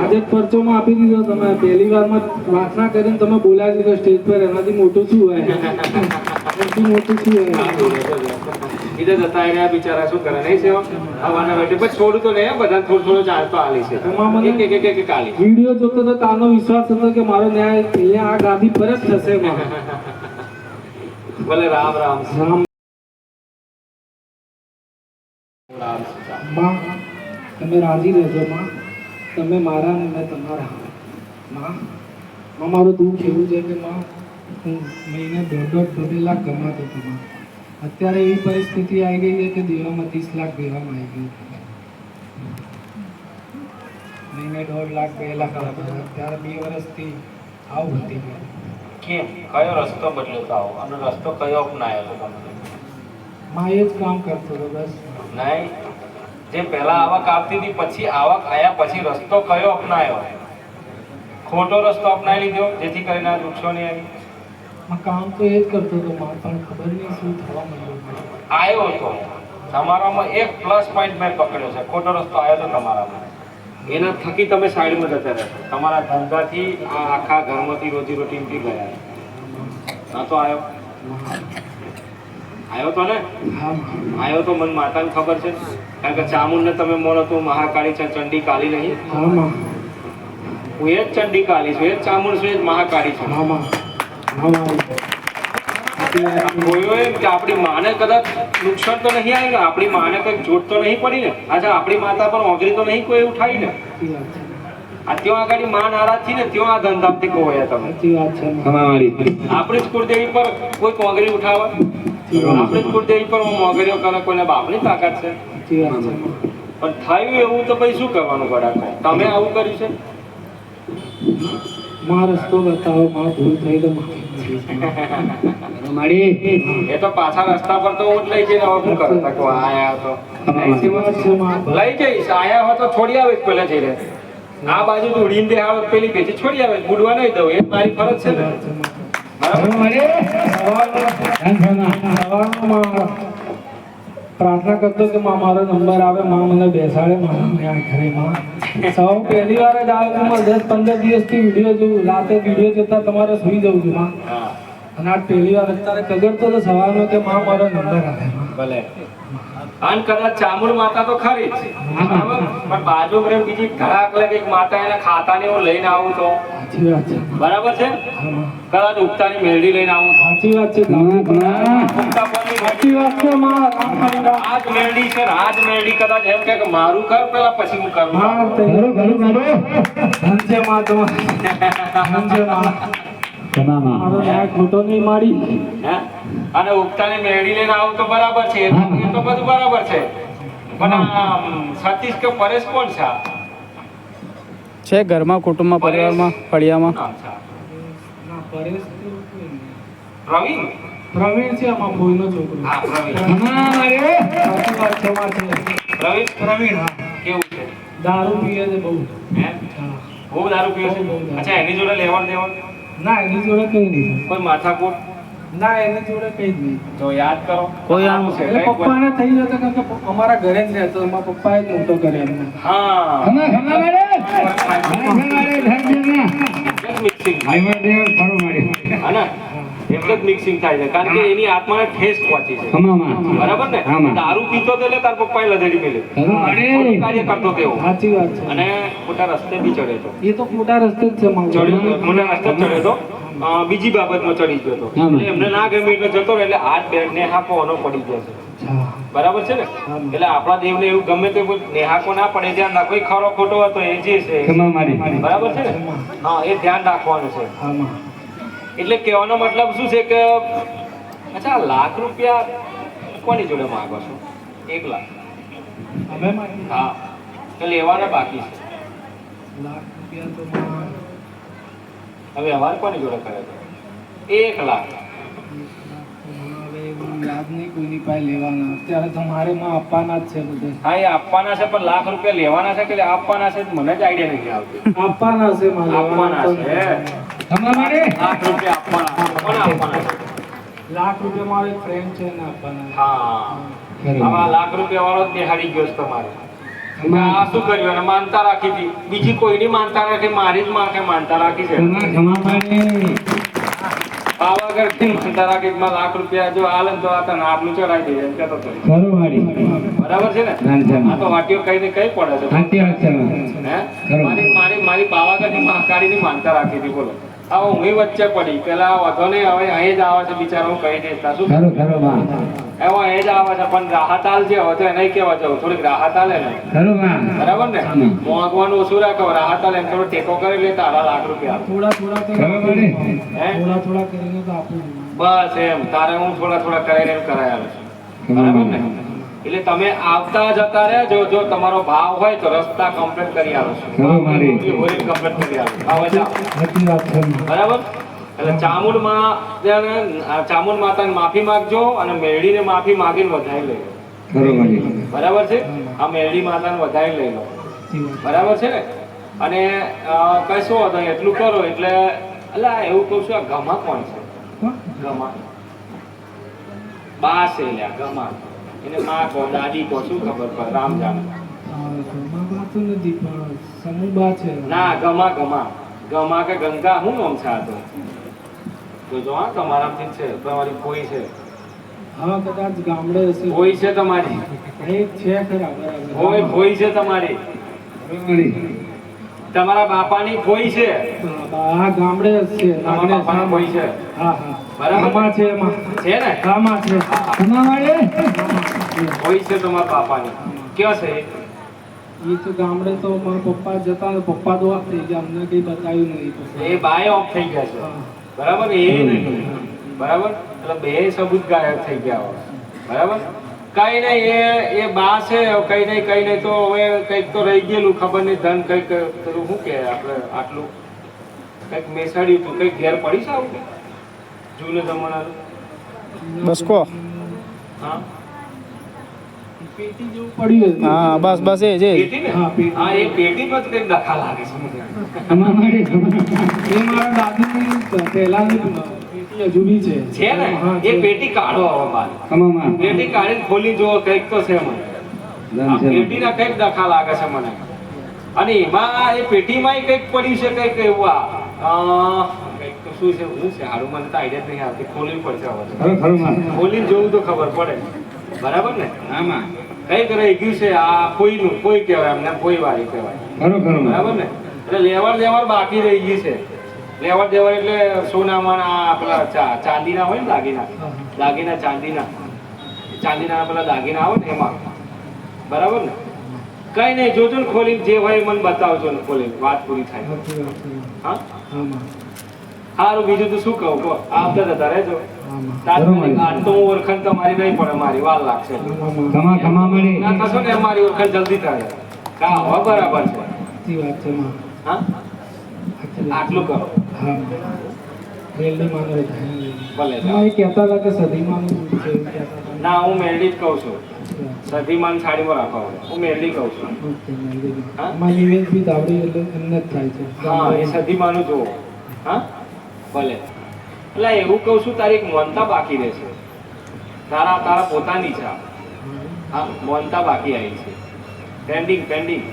આજે પરચોમાં આપી દીધો. તમે પહેલી વારમાં પ્રાર્થના કરીને તમે બોલાવી દીધો સ્ટેજ પર. એનાથી મોટું શું હોય? એનાથી મોટું શું હોય? બીજા જતા રહ્યા બિચારા શું કરે? નહીં સેવા આવવાના બેઠે. પણ છોડું તો નહીં બધા થોડો થોડો ચાલતો આલી છે. મને- એક એક એક આલી. વીડિયો જોતો તો તારનો વિશ્વાસ હતો કે મારો ન્યાય અહીંયા આ ગાદી પર જ થશે. ભલે રામ રામ. રામ. રામમાં તમે રાજી રહેજો માં તમે મારા ને મેં તમારા માં માં મારું દુઃખ એવું છે કે માં? હું મહિને દોઢ દોઢ દોઢ લાખ કમાતો હતો માં અત્યારે એવી પરિસ્થિતિ આવી ગઈ છે કે દેવામાં ત્રીસ લાખ દેવામાં આવી ગયું મહિને દોઢ લાખ બે લાખ અત્યારે બે વર્ષથી આવું હતી કેમ? કયો રસ્તો બદલ્યો તો આવો? અને રસ્તો કયો અપનાયો તો તમે? માં એ જ કામ કરતો હતો બસ. નહીં? જે પહેલા આવક આવતી હતી પછી આવક આવ્યા પછી રસ્તો કયો અપનાયો? ખોટો રસ્તો અપનાવી લીધો જેથી કરીને આ વૃક્ષો નહીં આવી કામ તો એ જ કરતો હતો મારે પણ ખબર નહીં શું થવા માંડ્યું આવ્યો હતો તમારામાં એક પ્લસ પોઈન્ટ મેં પકડ્યો છે. ખોટો રસ્તો આવ્યો તો તમારામાં. એના થકી તમે સાઈડમાં જતા રહ્યા તમારા ધંધાથી આ આખા ઘરમાંથી રોજી રોટીમાંથી ગયા. ના તો આવ્યો આવ્યો તો ને આવ્યો તો મને માતાને ખબર છે. કારણ કે ચામુંડને તમે મોનો તો મહાકાળી છે ચંડી કાળી નહીં. હા એ જ ચંડી કાલી છું એ જ ચામુંડ છું એ જ મહાકાળી છું. કોઈઓ એમ કે આપણી માને કદાચ નુકસાન તો નહીં આવ્યું ને આપણી માને કંઈક જોટ તો નહીં પડી ને અચ્છા આપણી માતા પર ઓગરી તો નહીં કોઈ ઉઠાવી ને આ ત્યાં આગળ મા નારાજથી ને ત્યાં આ ધંધાથી કહો તમે. આપણી જ કુળદેવી પર કોઈ કોંગરી ઉઠાવે? આપણી જ કુળદેવી પર મોગર્યો કરે કોઈને બાપની તાકાત છે. પણ થયું એવું તો પછી શું કરવાનું ગોડા તમે આવું કર્યું છે? માં રસ્તો બતાવો મારો ભૂલ થઈ તો માં. એ તો પાછા રસ્તા પર તો હું જ લઈ જઈને હવે શું કરું? તકો આયા તો. લઈ જઈશ આયા હો તો છોડી આવે પેલા જઈને. આ બાજુ તો ઉડીને દે આવે પેલી બેથી છોડી આવે બુડવા નહીં દઉં. એ મારી ફરજ છે ને. પ્રાર્થના કરતો કે માં મારો નંબર આવે માં મને બેસાડે માં ઘરે માં. સવાર પહેલી વાર જ આવ્યો છું દસ પંદર દિવસથી વીડિયો જોઉં રાતે વીડિયો જોતા તમારે સુઈ જઉં છું માં. અને આ પહેલી વાર અત્યારે કગડતો તો સવારનો કે માં મારો નંબર આવે ભલે. અન કદાચ ચામુંડ માતા તો ખરી પણ બાજુ માં બીજી ઘણા લાગે માતા એના ખાતાને હું લઈને આવું તો બરાબર છે? કદાચ ઉગતાની મેળવી લઈને આવું સાચી વાત છે સાચી વાત છે. આજ મેળડી છે આજ મેળડી કદાચ એમ કે મારું કર પેલા પછી હું કરું. માં તે- ધન છે. માં તમારે ધનમાં. ખોટો નહીં મારી. હે? અને ઉગતાની મેળડી લઈને આવું તો બરાબર છે એ તો બધું બરાબર છે. પણ સતીશ કે પરેશ કોણ છે? છે ઘરમાં કુટુંબમાં પરિવારમાં ફળિયામાં. પરેશ. પ્રવીણ? પ્રવીણ છે આમાં ભોયનો છોકરો. હા પ્રવીણ. સાચી વાત છે માં છે. પ્રવીણ? પ્રવીણ કેવું છે? દારૂ પીએ છે બહુ. હે? બહુ દારૂ પીએ છે? અચ્છા એની જોડે લેવડ દેવડ? ના એની જોડે કઈ નહીં. કોઈ માથાકૂટ? ના એની જોડે કઈ જ નહીં. તો યાદ કરો. કોઈ આનું છે એટલે પપ્પાને થઈ જતો કારણ કે અમારા ઘરે જ રહેતો અમારા પપ્પાએ જ મોટો કર્યો એમને. હા. એટલે જ મિક્સિંગ થાય છે. કારણ કે એની આત્માને ઠેસ પહોંચી છે. બરાબર ને? દારૂ પીતો તો એટલે તાર પપ્પાએ લધેડી મેલ્યો કાર્ય કરતો તેવો. સાચી વાત છે. અને ખોટા રસ્તે બી ચડે તો. એ તો ખોટા રસ્તે જ છે ચડ્યો તો, રસ્તે ચડ્યો તો. બીજી બાબતમાં ચડી ગયો એમને ના ગમે એટલે જતો એટલે હાથ બેડ નેહાકો એનો પડી ગયો છે. બરાબર છે ને? એટલે આપણા દેવને એવું ગમે તે નેહાકો ના પડે ધ્યાન રાખો ખરો ખોટો હતો એ જે છે. બરાબર છે ને? હા એ ધ્યાન રાખવાનું છે. એટલે કહેવાનો મતલબ શું છે કે અચ્છા લાખ રૂપિયા કોની જોડે માંગો છો? એક લાખ. અમે હા. તો લેવાના બાકી છે. લાખ રૂપિયા તો હવે અમારે કોની જોડે કરે છે? એક લાખ. યાદ નહીં કોઈની પાસે લેવાના. અત્યારે તો મારે માં આપવાના જ છે બધે. હા એ આપવાના છે પણ લાખ રૂપિયા લેવાના છે કે આપવાના છે? મને જ આઈડિયા નથી આવતો. આપવાના છે આપવાના છે. નથી. લાખ રૂપિયા આપવાના. કોને આપવાના. લાખ રૂપિયા મારો એક ફ્રેન્ડ છે એને આપવાના હા. આવા લાખ રૂપિયા વાળો જ ગયો છે તમારે. આ શું કર્યું? અને માનતા રાખી હતી. બીજી કોઈની માનતા રાખી? મારી જ માં માનતા રાખી છે. માનતા રાખી લાખ રૂપિયા જો આલે તો આ તને આટલું ચડાવી દે એમ કહેતો હતો. ખરું વાળી બરાબર છે ને? આ તો વાટીઓ કઈ ને કઈ પડે છે. મારી મારી મારી પાવાગઢની મહાકાળીની માનતા રાખી હતી બોલો. હવે હું વચ્ચે પડી પેલા વધો નહીં હવે અહીં જ આવે છે બિચારો કહી દેતા શું? ખરું ખરું માં. એવો અહીં જ આવે છે પણ રાહત આલ છે હવે તો એને કેવા જવું થોડીક રાહત આલે ને. ખરું માં. બરાબર ને. મોંઘવાનું ઓછું રાખો રાહત આલે ને થોડો ટેકો કરી લે તારા લાખ રૂપિયા થોડા થોડા થોડા થોડા કરીને તો આપું. બસ એમ તારે હું થોડા થોડા કરીને એમ કરાય આવે છે. બરાબર ને? એટલે તમે આવતા જતા રહેજો જો તમારો ભાવ હોય તો રસ્તા કમ્પ્લીટ કરી આવો મારી. કમ્પ્લીટ કરી આવો બરાબર? એટલે ચામુંડમાં જેને ચામુંડ માતાને માફી માંગજો અને મેરડીને માફી માંગીને વધારી લેજો. બરાબર છે? આ મેરડી માતાને વધારી લઈ લો. બરાબર છે ને? અને કશું વાંધો એટલું કરો એટલે એટલે એવું કહું છું આ ગમા કોણ છે? ગમા. બાસ એ ગમા. એને માં કહો દાદી કહો શું ખબર પડે રામ જાણે નથી પણ છે ના ગમા ગમા. ગમા કે ગંગા હું નામ છે આ તો? તો જો હા તમારામાંથી છે તમારી કોઈ છે. હા કદાચ ગામડે હશે. છે તમારી? એક છે ખરા બરાબર. કોઈ કોઈ છે તમારી? તમારા બાપાની કોઈ છે? ગામડે છે. તમારા કોઈ છે? હા હા. બરાબર? છે એમાં. છે ને? આમાં છે. વાળે કોઈ છે તમારા બાપાની. ક્યાં છે એ? તો ગામડે તો મારા પપ્પા જતા પપ્પા તો ઓફ થઈ ગયા. અમને કઈ બતાવ્યું નહીં એ બાય ઓફ થઈ ગયા છે. બરાબર? એ નહીં. બરાબર? એટલે બે સબૂત ગાયબ થઈ ગયા હોય. બરાબર? કઈ નહીં એ એ બા છે. કઈ નહીં કઈ નહીં તો હવે કંઈક તો રહી ગયેલું. ખબર નહીં ધન કંઈક શું કે આપણે આટલું કંઈક મેસાડ્યું હતું. કંઈક ઘેર પડી છે આવું જૂના જમાનાનું બસ કહો હા. પેટી જેવું પડ્યું હતું. હા બસ બસ એ જે પેટી ને હા, હા એ પેટી પર કંઈક ડખા લાગે છે મને. એ મારા દાદીની પહેલાની પેટી હજુ બી છે. છે ને? એ પેટી કાઢો હવે બહાર પેટી કાઢીને ખોલી જુઓ કંઈક તો છે મને. પેટીના કંઈક ડખા લાગે છે મને. અને એમાં એ પેટીમાં કંઈક પડ્યું છે કંઈક એવું આ તો શું છે શું છે? હારું મને તો આઈડિયા નહીં આવતી. ખોલવી પડશે હવે. ખરું ખરું ખોલીને જોવું તો ખબર પડે. બરાબર ને? આમાં. કઈ રહી ગયું છે આ કોઈનું કોઈ કહેવાય એમને કોઈ વાળી કહેવાય. ખરું ખરું બરાબર ને? એટલે લેવડ દેવડ બાકી રહી ગઈ છે. લેવડ દેવડ એટલે સોનામાં આ ચા- ચાંદીના હોય ને દાગીના? દાગીના ચાંદીના. ચાંદીના પેલા દાગીના આવે ને એમાં. બરાબર ને? કઈ નહીં જોજો ને ખોલીને જે હોય મને બતાવજો ને ખોલીને. વાત પૂરી થાય. હા. સારું બીજું તો શું કહું કહો. આવતા જતા રહેજો. તો હું ઓળખાણ તમારી નહીં પડે મારી વાર લાગશે. ખમા ખમા મળી. ના થશો ને મારી ઓળખાણ જલ્દી થાય. હા હવે બરાબર છે. સાચી વાત છે માં. હા? આટલું કરો. હા. રેલડી માનો ભલે હા, એ કહેતા હતા કે હતા. ના હું મેરડી જ કહું છું. સધીમાન સાડીમાં રાખો હું મેરડી કહું છું. હા? આમાં નિવેદ બી દાવડી એટલે એમને જ થાય છે. હા એ સધીમાનું જુઓ. હા? ભલે. એટલે એવું કહું છું, તારી એક મોનતા બાકી રહેશે તારા તારા પોતાની છે. હા મોનતા બાકી આવી છે. પેન્ડિંગ પેન્ડિંગ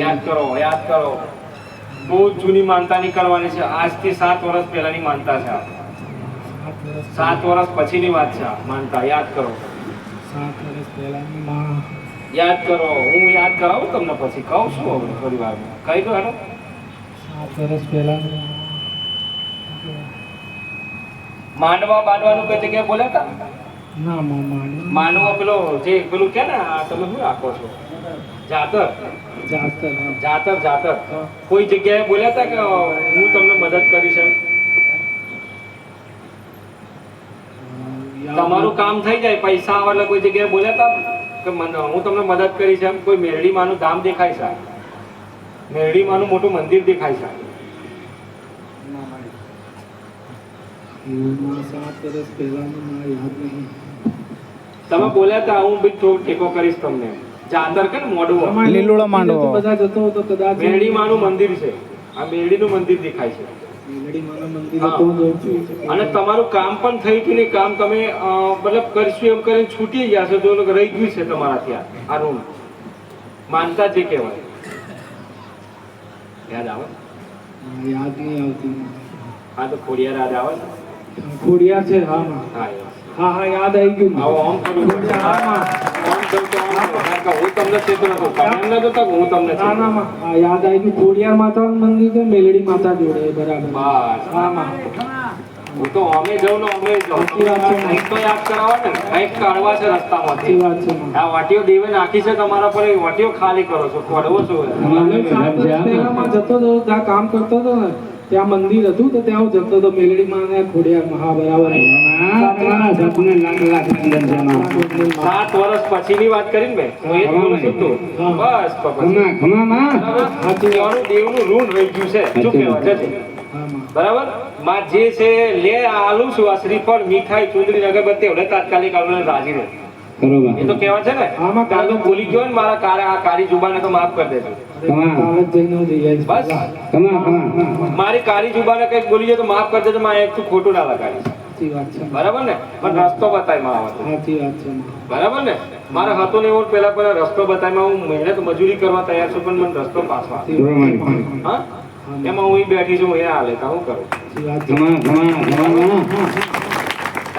યાદ કરો યાદ કરો. બહુ જૂની માનતા નીકળવાની છે. આજથી સાત વર્ષ પહેલાની માનતા છે સાત વર્ષ પછીની વાત છે માનતા. યાદ કરો. સાત વર્ષ પહેલાની યાદ કરો. હું યાદ કરાવું તમને પછી? કહું છું હવે વાર કહી દો હેડો. સાત વર્ષ પહેલાની માંડવા બાંધવાનું કઈ જગ્યાએ બોલ્યા હતા ના. માં પેલો જે પેલું કે ને તમે શું રાખો છો? જાતર. જાતર જાતર જાતર. કોઈ જગ્યાએ બોલ્યા હતા કે હું તમને મદદ કરીશ એમ? તમારું કામ થઈ જાય પૈસા આવે એટલે કોઈ જગ્યાએ બોલ્યા હતા કે હું તમને મદદ કરીશ એમ? કોઈ મેરડી માનું ધામ દેખાય છે. મેરડી માનું મોટું મંદિર દેખાય છે. એવું સાત વર્ષ પહેલાની માં યાદ નહીં. તમે બોલ્યા હતા હું બી થોડું ટેકો કરીશ તમને. જાતર કે ને મોડવો. લીલોડા માંડવો. બધા જતો હતો કદાચ મેરડી માનું મંદિર છે. આ મેરડીનું મંદિર દેખાય છે. તો અને તમારું કામ પણ થઈ ગયું ને કામ તમે મતલબ કરશું એમ કરીને છૂટી ગયા છો જો રહી ગયું છે તમારા ત્યાં આ રૂમ માનતા જે કહેવાય. યાદ આવે? યાદ નહીં આવતી. હા તો ખોડિયાર યાદ આવે? છે ખોડિયાર છે હા માં. હા હા હા યાદ આવી ગયું આવો આમ કરું હા માં. આમ કરું તો આમ કારણ કે હું તમને ચેતો નતો તમે નતો તો હું તમને ના ના માં. હા યાદ આવી ગયું. ખોડિયાર માતાનું મંદિર છે મેલડી માતા જોડે બરાબર. બસ. હા માં. હું તો અમે જઉં ને અમે જઉં. કંઈક તો યાદ કરાવો ને કંઈક કાઢવા છે રસ્તામાંથી. વાત છે આ વાટીઓ દેવે નાખી છે તમારા પર એ વાટીઓ ખાલી કરો છો કડવો છો. જતો હતો કામ કરતો હતો ને ત્યાં મંદિર હતું તો ત્યાં હું જતો હતો મેલડીમાં ને ખોડિયા મહા બરાબર સાત વર્ષ પછીની વાત કરીને બે હું એ જ બોલું છું તું. બસ તો પછી. બરાબર? ત્યાંનું દેવનું ઋણ રહી ગયું છે. શું કહેવાય? જજે. બરાબર? માં જે છે લે આલું છું આ શ્રીફળ મીઠાઈ ચુંદડી અગરબત્તી હવે તાત્કાલિક આવડે રાજી રહે. એ તો કહેવાય છે ને આમાં કાલ તો ભૂલી ગયો ને મારા કાળા આ કાળી જુબાને તો માફ કરી દેજો. હું. બસ. મારી કાળી જુબાને કંઈક બોલી જાય તો માફ કરી દેજો મારે એક ખોટું ના છે. બરાબર ને? પણ રસ્તો બતાયમાં. બરાબર ને? મારે હતો ને એવું પેલા પહેલા રસ્તો બતાવ્યો હું મહેનત મજૂરી કરવા તૈયાર છું પણ મને રસ્તો છે. હા? એમાં હું બેઠી છું અહીંયા હાલે શું હું કરું.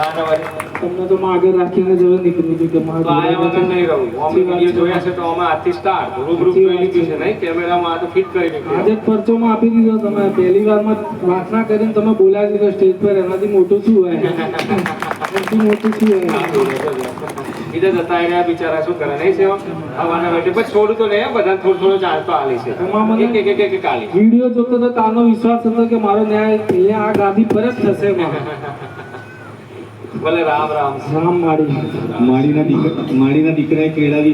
તમને તો માં આગળ રાખીને જ હવે નીકળ્યું હતું કે માં તો આયા વગર નહીં રહું. અમે વીડિયો જોયા છે તો અમે આથી સ્ટાર રૂબરૂ જોઈ લીધું છે નહીં? કેમેરામાં આ તો ફિટ કરી આજે દીધું જ પરચોમાં આપી દીધો. તમે પહેલી વારમાં પ્રાર્થના કરીને તમે બોલાવી દીધો સ્ટેજ પર એનાથી મોટું શું હોય? એનાથી મોટું શું હોય? બીજા જતા રહ્યા બિચારા શું કરે નહીં સેવા? આવવાના બેઠે પણ છોડું તો નહીં બધા થોડું થોડું ચાલતો આલી છે. એમાં મને- એક એક એક એક આલી વીડિયો જોતો તો તારનો વિશ્વાસ હતો કે મારો ન્યાય અહીંયા આ ગાદી પર જ થશે. ભલે રામ રામ રામ માડી. માળીના દીકરા માળીના દીકરાએ કેળાવી